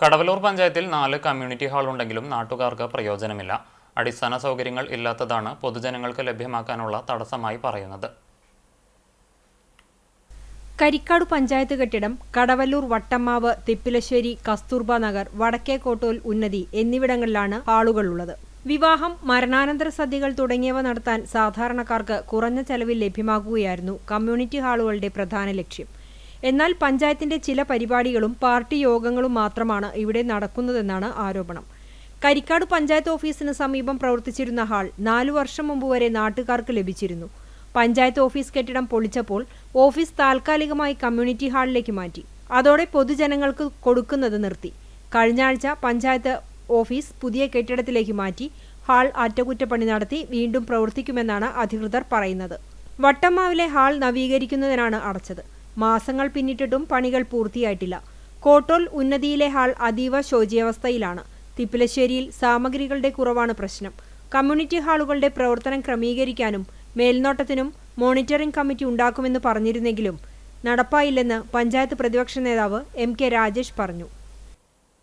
കടവലൂർ പഞ്ചായത്തിൽ നാല് community hall ഉണ്ടെങ്കിലും നാട്ടുകാർക്ക് പ്രയോജനമില്ല. അടിസ്ഥാന സൗകര്യങ്ങൾ ഇല്ലാത്തതാണ് പൊതുജനങ്ങൾക്ക് ലഭ്യമാക്കാനുള്ള തടസ്സമായി പറയുന്നത്. കരിക്കാട് പഞ്ചായത്ത് കെട്ടിടം കടവല്ലൂർ വട്ടമ്മാവ് തിപ്പിലശ്ശേരി കസ്തൂർബ നഗർ വടക്കേക്കോട്ടോൽ ഉന്നതി എന്നിവിടങ്ങളിലാണ് ഹാളുകളുള്ളത് വിവാഹം മരണാനന്തര സദ്യകൾ തുടങ്ങിയവ നടത്താൻ സാധാരണക്കാർക്ക് കുറഞ്ഞ ചെലവിൽ ലഭ്യമാക്കുകയായിരുന്നു കമ്മ്യൂണിറ്റി ഹാളുകളുടെ പ്രധാന ലക്ഷ്യം. എന്നാൽ പഞ്ചായത്തിന്റെ ചില പരിപാടികളും പാർട്ടി യോഗങ്ങളും മാത്രമാണ് ഇവിടെ നടക്കുന്നതെന്നാണ് ആരോപണം. കരിക്കാട് പഞ്ചായത്ത് ഓഫീസിന് സമീപം പ്രവർത്തിച്ചിരുന്ന ഹാൾ നാലു വർഷം മുമ്പ് വരെ നാട്ടുകാർക്ക് ലഭിച്ചിരുന്നു. പഞ്ചായത്ത് ഓഫീസ് കെട്ടിടം പൊളിച്ചപ്പോൾ ഓഫീസ് താൽക്കാലികമായി കമ്മ്യൂണിറ്റി ഹാളിലേക്ക് മാറ്റി. അതോടെ പൊതുജനങ്ങൾക്ക് കൊടുക്കുന്നത് നിർത്തി. കഴിഞ്ഞ ആഴ്ച പഞ്ചായത്ത് ഓഫീസ് പുതിയ കെട്ടിടത്തിലേക്ക് മാറ്റി ഹാൾ അറ്റകുറ്റപ്പണി നടത്തി വീണ്ടും പ്രവർത്തിക്കുമെന്നാണ് അധികൃതർ പറയുന്നത്. വട്ടമ്മാവിലെ ഹാൾ നവീകരിക്കുന്നതിനാണ് അടച്ചത്. മാസങ്ങൾ പിന്നിട്ടിട്ടും പണികൾ പൂർത്തിയായിട്ടില്ല. കോട്ടോൽ ഉന്നതിയിലെ ഹാൾ അതീവ ശോചിയാവസ്ഥയിലാണ്. തിപ്പിലശ്ശേരിയിൽ സാമഗ്രികളുടെ കുറവാണ് പ്രശ്നം. കമ്മ്യൂണിറ്റി ഹാളുകളുടെ പ്രവർത്തനം ക്രമീകരിക്കാനും മേൽനോട്ടത്തിനും മോണിറ്ററിംഗ് കമ്മിറ്റി ഉണ്ടാക്കുമെന്ന് പറഞ്ഞിരുന്നെങ്കിലും നടപ്പായില്ലെന്ന് പഞ്ചായത്ത് പ്രതിപക്ഷ നേതാവ് എം കെ രാജേഷ് പറഞ്ഞു.